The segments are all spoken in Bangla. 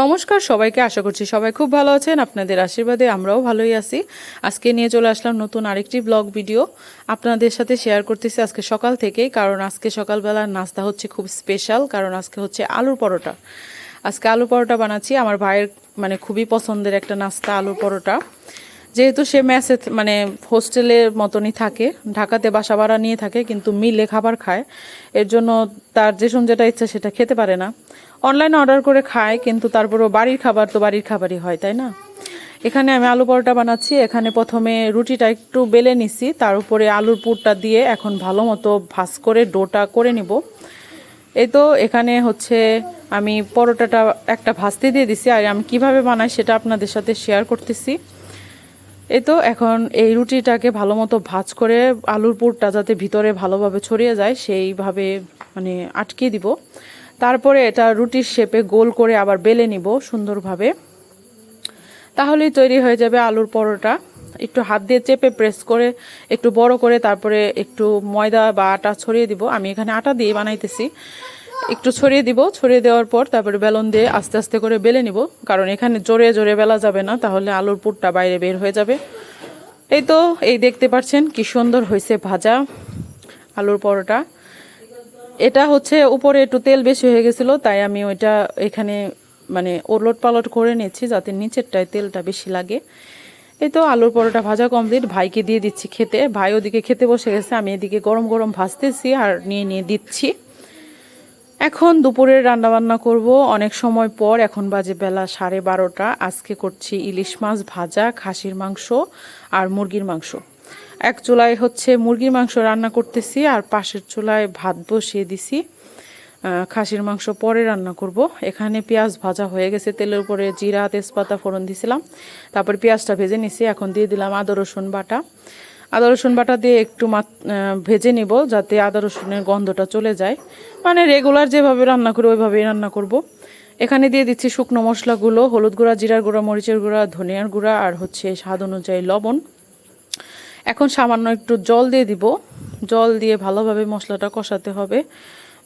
নমস্কার সবাইকে, আশা করছি সবাই খুব ভালো আছেন। আপনাদের আশীর্বাদে আমরাও ভালোই আছি। আজকে নিয়ে চলে আসলাম নতুন আরেকটি ব্লগ ভিডিও। আপনাদের সাথে শেয়ার করতেছি আজকে সকাল থেকেই, কারণ আজকে সকালবেলার নাস্তা হচ্ছে খুব স্পেশাল কারণ আজকে হচ্ছে আলুর পরোটা। আজকে আলু পরোটা বানাচ্ছি। আমার ভাইয়ের মানে খুবই পছন্দের একটা নাস্তা আলুর পরোটা। যেহেতু সে ম্যাসে মানে হোস্টেলের মতনই থাকে, ঢাকাতে বাসা ভাড়া নিয়ে থাকে, কিন্তু মিলে খাবার খায়। এর জন্য তার যে যেটা ইচ্ছা সেটা খেতে পারে না। অনলাইনে অর্ডার করে খায়, কিন্তু তারপরও বাড়ির খাবার তো বাড়ির খাবারই হয়, তাই না? এখানে আমি আলু পরোটা বানাচ্ছি। এখানে প্রথমে রুটিটা একটু বেলে নিছি। তার উপরে আলুর পুরটা দিয়ে এখন ভালো মতো ভাজ করে ডোটা করে নিব। এই তো এখানে হচ্ছে আমি পরোটাটা একটা ভাজতে দিয়ে দিছি। আর আমি কীভাবে বানাই সেটা আপনাদের সাথে শেয়ার করতেছি। এই তো এখন এই রুটিটাকে ভালো মতো ভাজ করে আলুর পুরটা যাতে ভিতরে ভালোভাবে ছড়িয়ে যায়, সেইভাবে মানে আটকে দিব। তারপরে এটা রুটির শেপে গোল করে আবার বেলে নিব সুন্দরভাবে। তাহলেই তৈরি হয়ে যাবে আলুর পরোটা। একটু হাত দিয়ে চেপে প্রেস করে, একটু বড় করে তারপরে একটু ময়দা বা আটা ছড়িয়ে দিব। আমি এখানে আটা দিয়ে বানাইতেছি। একটু ছড়িয়ে দিব, ছড়িয়ে দেওয়ার পর তারপরে বেলন দিয়ে আস্তে আস্তে করে বেলে নিব। কারণ এখানে জোরে জোরে বেলা যাবে না, তাহলে আলুর পুরটা বাইরে বের হয়ে যাবে। এই তো, এই দেখতে পাচ্ছেন কি সুন্দর হয়েছে ভাজা আলুর পরোটা। এটা হচ্ছে উপরে একটু তেল বেশি হয়ে গেছিল, তাই আমি ওইটা এখানে মানে ওলট পালট করে নিয়েছি, যাতে নিচেরটায় তেলটা বেশি লাগে। এই তো, আলুর পরোটা ভাজা কমপ্লিট ভাইকে দিয়ে দিচ্ছি খেতে। ভাই ওদিকে খেতে বসে গেছে, আমি এদিকে গরম গরম ভাজতেছি আর নিয়ে নিয়ে দিচ্ছি। এখন দুপুরের রান্না বান্না করব। অনেক সময় পর এখন বাজে বেলা সাড়ে বারোটা। আজকে করছি ইলিশ মাছ ভাজা, খাসির মাংস আর মুরগির মাংস। এক চুলায় হচ্ছে মুরগির মাংস রান্না করতেছি আর পাশের চুলায় ভাত বসিয়ে দিছি। খাসির মাংস পরে রান্না করব। এখানে পেঁয়াজ ভাজা হয়ে গেছে, তেলের উপরে জিরা, তেজপাতা ফোড়ন দিছিলাম। তারপর পেঁয়াজটা ভেজে নিছি, এখন দিয়ে দিলাম আদা, রসুন বাটা। আদা, রসুন বাটা দিয়ে একটু ভেজে নিব যাতে আদা, রসুনের গন্ধটা চলে যায়। মানে রেগুলার যেভাবে রান্না করি, ওইভাবেই রান্না করব। এখানে দিয়ে দিচ্ছি শুকনো মশলাগুলো, হলুদ গুঁড়া, জিরার গুঁড়া, মরিচের গুঁড়া, ধনিয়ার গুঁড়া আর হচ্ছে স্বাদ অনুযায়ী লবণ। এখন সামান্য একটু জল দিয়ে দিব। জল দিয়ে ভালোভাবে মশলাটা কষাতে হবে।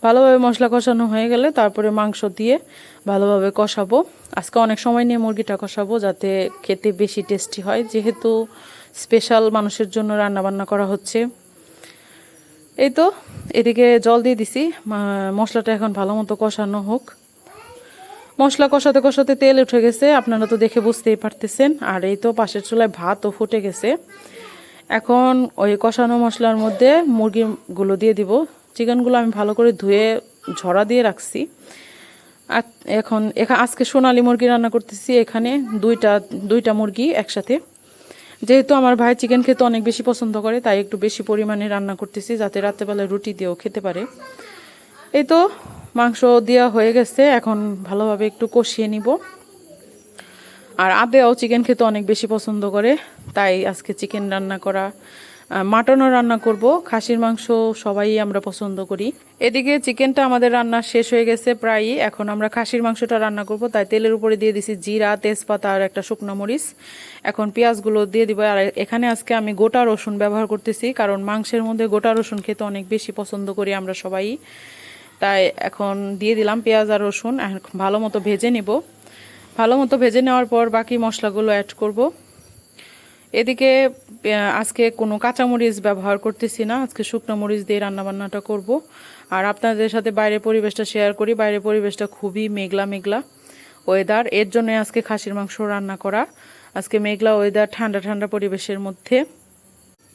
ভালোভাবে মশলা কষানো হয়ে গেলে তারপরে মাংস দিয়ে ভালোভাবে কষাবো। আজকে অনেক সময় নিয়ে মুরগিটা কষাবো যাতে খেতে বেশি টেস্টি হয়। যেহেতু স্পেশাল মানুষের জন্য রান্না বান্না করা হচ্ছে। এই তো, এদিকে জল দিয়ে দিছি। মশলাটা এখন ভালো মতো কষানো হোক। মশলা কষাতে কষাতে তেল উঠে গেছে, আপনারা তো দেখে বুঝতেই পারতেছেন। আর এই তো পাশের চুলায় ভাতও ফুটে গেছে। এখন ওই কষানো মশলার মধ্যে মুরগিগুলো দিয়ে দিব। চিকেনগুলো আমি ভালো করে ধুয়ে ঝরা দিয়ে রাখছি। আর এখন এখানে আজকে সোনালি মুরগি রান্না করতেছি এখানে। দুইটা দুইটা মুরগি একসাথে। যেহেতু আমার ভাই চিকেন খেতে অনেক বেশি পছন্দ করে, তাই একটু বেশি পরিমাণে রান্না করতেছি যাতে রাত্রেবেলায় রুটি দিয়েও খেতে পারে। এই তো মাংস দেওয়া হয়ে গেছে, এখন ভালোভাবে একটু কষিয়ে নিব। আর আদেও চিকেন খেতে অনেক বেশি পছন্দ করে, তাই আজকে চিকেন রান্না করা মাটনও রান্না করব, খাসির মাংস সবাই আমরা পছন্দ করি। এদিকে চিকেনটা আমাদের রান্না শেষ হয়ে গেছে প্রায়ই, এখন আমরা খাসির মাংসটা রান্না করব, তাই তেলের উপরে দিয়ে দিছি জিরা, তেজপাতা আর একটা শুকনো মরিচ। এখন পেঁয়াজগুলো দিয়ে দিব, আর এখানে আজকে আমি গোটা রসুন ব্যবহার করতেছি, কারণ মাংসের মধ্যে গোটা রসুন খেতে অনেক বেশি পছন্দ করি আমরা সবাই। তাই এখন দিয়ে দিলাম পেঁয়াজ আর রসুন ভালো মতো ভেজে নিব। ভালো মতো ভেজে নেওয়ার পর বাকি মশলাগুলো অ্যাড করব। এদিকে আজকে কোনো কাঁচামরিচ ব্যবহার করতেছি না। আজকে শুকনো মরিচ দিয়ে রান্নাবান্নাটা করব। আর আপনাদের সাথে বাইরের পরিবেশটা শেয়ার করি। বাইরের পরিবেশটা খুবই মেঘলা মেঘলা ওয়েদার এর জন্য আজকে খাসির মাংস রান্না করা। আজকে মেঘলা ওয়েদার ঠান্ডা ঠান্ডা পরিবেশের মধ্যে।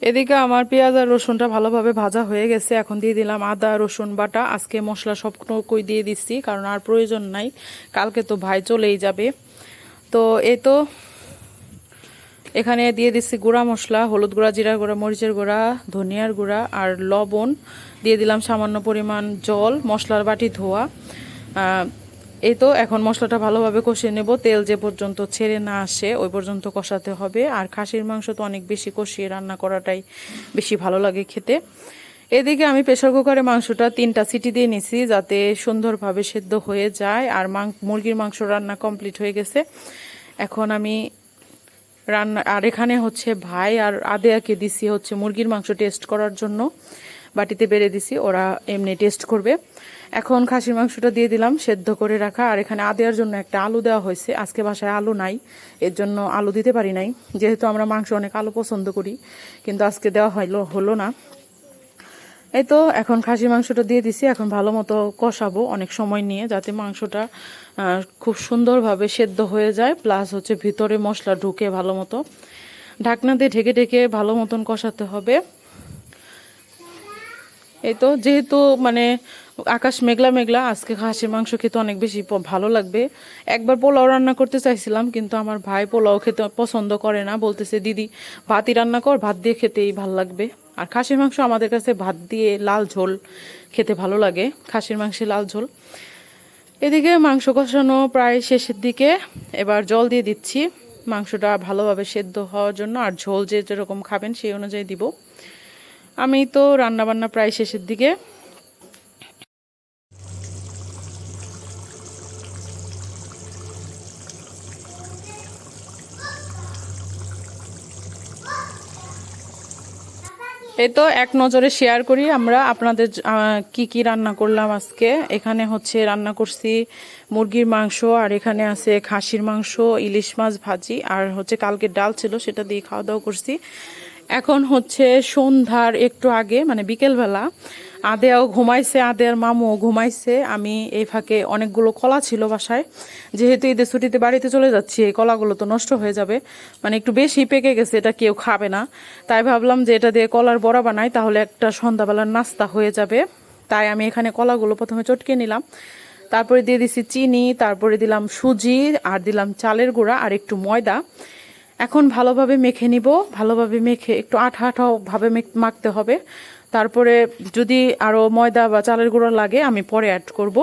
এদিকে আমার পেঁয়াজ আর রসুনটা ভালোভাবে ভাজা হয়ে গেছে। এখন দিয়ে দিলাম আদা, রসুন, বাটা। আজকে মশলা সব কই দিয়ে দিচ্ছি, কারণ আর প্রয়োজন নাই। কালকে তো ভাই চলেই যাবে। তো এই তো এখানে দিয়ে দিচ্ছি গুঁড়া মশলা, হলুদ গুঁড়া, জিরা গুঁড়া, মরিচের গুঁড়া, ধনিয়ার গুঁড়া আর লবণ। দিয়ে দিলাম সামান্য পরিমাণ জল, মশলার বাটি ধোয়া। এই তো এখন মশলাটা ভালোভাবে কষিয়ে নেব। তেল যে পর্যন্ত ছেড়ে না আসে, ওই পর্যন্ত কষাতে হবে। আর খাসির মাংস তো অনেক বেশি কষিয়ে রান্না করাটাই বেশি ভালো লাগে খেতে। এদিকে আমি প্রেশার কুকারে মাংসটা তিনটা সিটি দিয়ে নিছি যাতে সুন্দরভাবে সেদ্ধ হয়ে যায়। আর মুরগির মাংস রান্না কমপ্লিট হয়ে গেছে। এখন আমি রান্না, আর এখানে হচ্ছে ভাই আর আদেয়াকে দিছি হচ্ছে মুরগির মাংস টেস্ট করার জন্য। বাটিতে বেড়ে দিছি, ওরা এমনি টেস্ট করবে। এখন খাসির মাংসটা দিয়ে দিলাম, সেদ্ধ করে রাখা। আর এখানে আদেয়ার জন্য একটা আলু দেওয়া হয়েছে। আজকে বাসায় আলু নাই, এর জন্য আলু দিতে পারি নাই। যেহেতু আমরা মাংস অনেক আলু পছন্দ করি, কিন্তু আজকে দেওয়া হইল, হলো না। এই তো, এখন খাসির মাংসটা দিয়ে দিছি। এখন ভালো মতো কষাবো অনেক সময় নিয়ে, যাতে মাংসটা খুব সুন্দরভাবে সেদ্ধ হয়ে যায়। প্লাস হচ্ছে ভিতরে মশলা ঢুকে ভালো মতো। ঢাকনা দিয়ে ঢেকে ঢেকে ভালো মতন কষাতে হবে। এই তো, যেহেতু মানে আকাশ মেঘলা মেঘলা, আজকে খাসির মাংস খেতে অনেক বেশি ভালো লাগবে। একবার পোলাও রান্না করতে চাইছিলাম, কিন্তু আমার ভাই পোলাও খেতে পছন্দ করে না। বলতেছে, দিদি, ভাতই রান্না কর, ভাত দিয়ে খেতেই ভালো লাগবে। আর খাসির মাংস আমাদের কাছে ভাত দিয়ে লাল ঝোল খেতে ভালো লাগে, খাসির মাংসে লাল ঝোল। এদিকে মাংস কষানো প্রায় শেষের দিকে, এবার জল দিয়ে দিচ্ছি। মাংসটা ভালোভাবে সেদ্ধ হওয়ার জন্য, আর ঝোল যে যেরকম খাবেন সেই অনুযায়ী দিব। আমি তো রান্নাবান্না প্রায় শেষের দিকে এই তো এক নজরে শেয়ার করি আমরা আপনাদের কি কি রান্না করলাম আজকে। এখানে হচ্ছে রান্না করছি মুরগির মাংস, আর এখানে আছে খাসির মাংস, ইলিশ মাছ ভাজি, আর হচ্ছে কালকে ডাল ছিল সেটা দিয়ে খাওয়া দাওয়া করছি। এখন হচ্ছে সন্ধ্যার একটু আগে মানে বিকেলবেলা আদেয়াও ঘুমাইছে আদেয়ার মামুও ঘুমাইছে। আমি এই ফাঁকে অনেকগুলো কলা ছিল বাসায়। যেহেতু ঈদের ছুটিতে বাড়িতে চলে যাচ্ছি, এই কলাগুলো তো নষ্ট হয়ে যাবে। মানে একটু বেশি পেকে গেছে, এটা কেউ খাবে না। তাই ভাবলাম যে এটা দিয়ে কলার বড়া বানাই, তাহলে একটা সন্ধ্যাবেলার নাস্তা হয়ে যাবে। তাই আমি এখানে কলাগুলো প্রথমে চটকে নিলাম। তারপরে দিয়ে দিছি চিনি, তারপরে দিলাম সুজি, আর দিলাম চালের গুঁড়া, আর একটু ময়দা। এখন ভালোভাবে মেখে নিব। ভালোভাবে মেখে একটু আঠা আঠা ভাবে মেখ- মাখতে হবে। তারপরে যদি আরও ময়দা বা চালের গুঁড়ো লাগে, আমি পরে অ্যাড করব।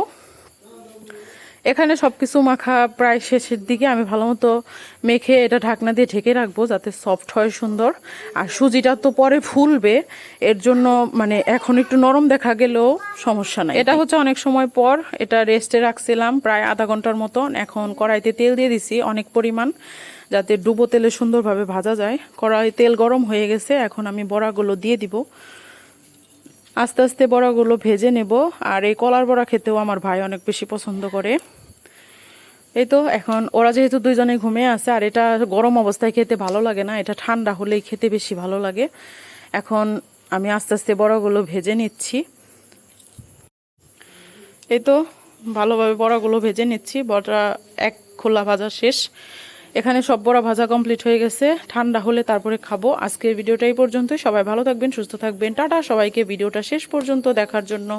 এখানে সব কিছু মাখা প্রায় শেষের দিকে আমি ভালো মতো মেখে এটা ঢাকনা দিয়ে ঢেকে রাখব যাতে সফট হয় সুন্দর। আর সুজিটা তো পরে ফুলবে, এর জন্য মানে এখন একটু নরম দেখা গেলেও সমস্যা নাই। এটা হচ্ছে অনেক সময় পর, এটা রেস্টে রাখছিলাম প্রায় আধা ঘণ্টার মতন। এখন কড়াইতে তেল দিয়ে দিছি অনেক পরিমাণ, যাতে ডুবো তেলে সুন্দরভাবে ভাজা যায়। কড়াই তেল গরম হয়ে গেছে, এখন আমি বড়াগুলো দিয়ে দিব। আস্তে আস্তে বড়াগুলো ভেজে নেব। আর এই কলার বড়া খেতেও আমার ভাই অনেক বেশি পছন্দ করে। এই তো, এখন ওরা যেহেতু দুইজনে ঘুমিয়ে আছে, আর এটা গরম অবস্থায় খেতে ভালো লাগে না, এটা ঠান্ডা হলেই খেতে বেশি ভালো লাগে। এখন আমি আস্তে আস্তে বড়াগুলো ভেজে নিচ্ছি। এই তো, ভালোভাবে বড়াগুলো ভেজে নিচ্ছি, বড়া এক খোলা ভাজা শেষ। এখানে সব বড়া ভাজা কমপ্লিট হয়ে গেছে। ঠান্ডা হলে তারপরে খাব। আজকের ভিডিওটা এই পর্যন্তই। সবাই ভালো থাকবেন, সুস্থ থাকবেন। টাটা। সবাইকে ভিডিওটা শেষ পর্যন্ত দেখার জন্য।